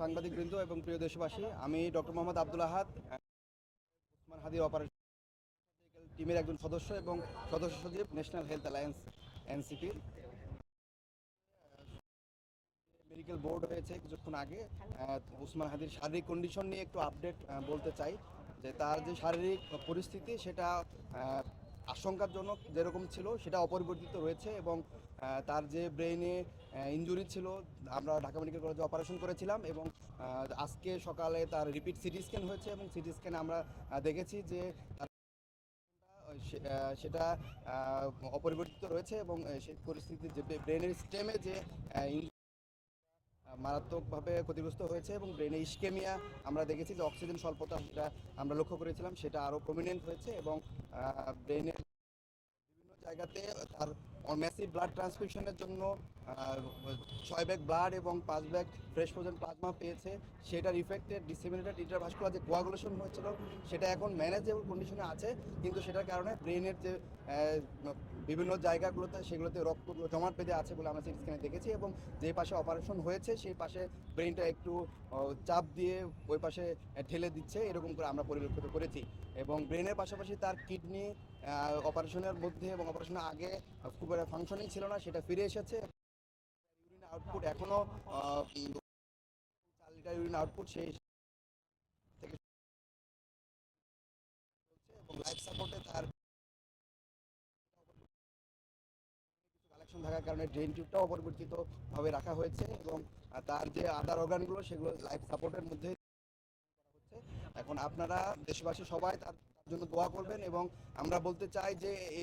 সাংবাদিক বৃন্দ এবং প্রিয় দেশবাসী, আমি ডক্টর মোহাম্মদ আব্দুল আহাদ, উসমান হাদির অপারেশন টিমের একজন সদস্য এবং সদস্য সচিব ন্যাশনাল হেলথ অ্যালায়েন্স এনসিপির মেডিকেল বোর্ড হয়েছে কিছুক্ষণ আগে। উসমান হাদির শারীরিক কন্ডিশন নিয়ে একটু আপডেট বলতে চাই যে তার যে শারীরিক পরিস্থিতি সেটা আশঙ্কাজনক যেরকম ছিল, সেটা অপরিবর্তিত রয়েছে এবং তার যে ব্রেইনে ইনজুরি ছিল, আমরা ঢাকা মেডিকেল কলেজে অপারেশন করেছিলাম এবং আজকে সকালে তার রিপিট সিটি স্ক্যান হয়েছে এবং সিটি স্ক্যানে আমরা দেখেছি যে তার সেটা অপরিবর্তিত রয়েছে এবং সেই পরিস্থিতি যে ব্রেনের স্টেমে যে মারাত্মকভাবে ক্ষতিগ্রস্ত হয়েছে এবং ব্রেনে ইস্কেমিয়া আমরা দেখেছি যে অক্সিজেন স্বল্পতা যেটা আমরা লক্ষ্য করেছিলাম সেটা আরও প্রমিনেন্ট হয়েছে এবং ব্রেনের বিভিন্ন জায়গাতে তার ম্যাসিভ ব্লাড ট্রান্সফিউশনের জন্য ছয় ব্যাগ ব্লাড এবং পাঁচ ব্যাগ ফ্রেশ ফ্রোজেন প্লাজমা পেয়েছে। সেটার ইফেক্টেড ডিসেমিনেটেড ইন্টারভাস্কুলার যে কোয়াগুলেশন হয়েছিল, সেটা এখন ম্যানেজেবল কন্ডিশনে আছে, কিন্তু সেটার কারণে ব্রেনের যে বিভিন্ন জায়গাগুলোতে সেগুলোতে রক্ত জমাট বেঁধে আছে বলে আমরা সিটি স্ক্যানে দেখেছি এবং যে পাশে অপারেশন হয়েছে, সেই পাশে ব্রেনটা একটু চাপ দিয়ে ওই পাশে ঠেলে দিচ্ছে, এরকম করে আমরা পরিলক্ষিত করেছি। এবং ব্রেনের পাশাপাশি তার কিডনি অপারেশনের মধ্যে এবং অপারেশনের আগে খুব ফাংশনিং ছিল না, সেটা ফিরে এসেছে। ইউরিন আউটপুট এখনও চার লিটার ইউরিন আউটপুট সেই থেকে এবং লাইফ সাপোর্টে তার কালেকশন থাকার কারণে ড্রেন টিউবটাও অপরিবর্তিত ভাবে রাখা হয়েছে এবং তার যে আদার অর্গানগুলো সেগুলো লাইফ সাপোর্টের মধ্যে এখন আপনারা দেশবাসী সবাই তার জন্য দোয়া করবেন এবং আমরা বলতে চাই যে এই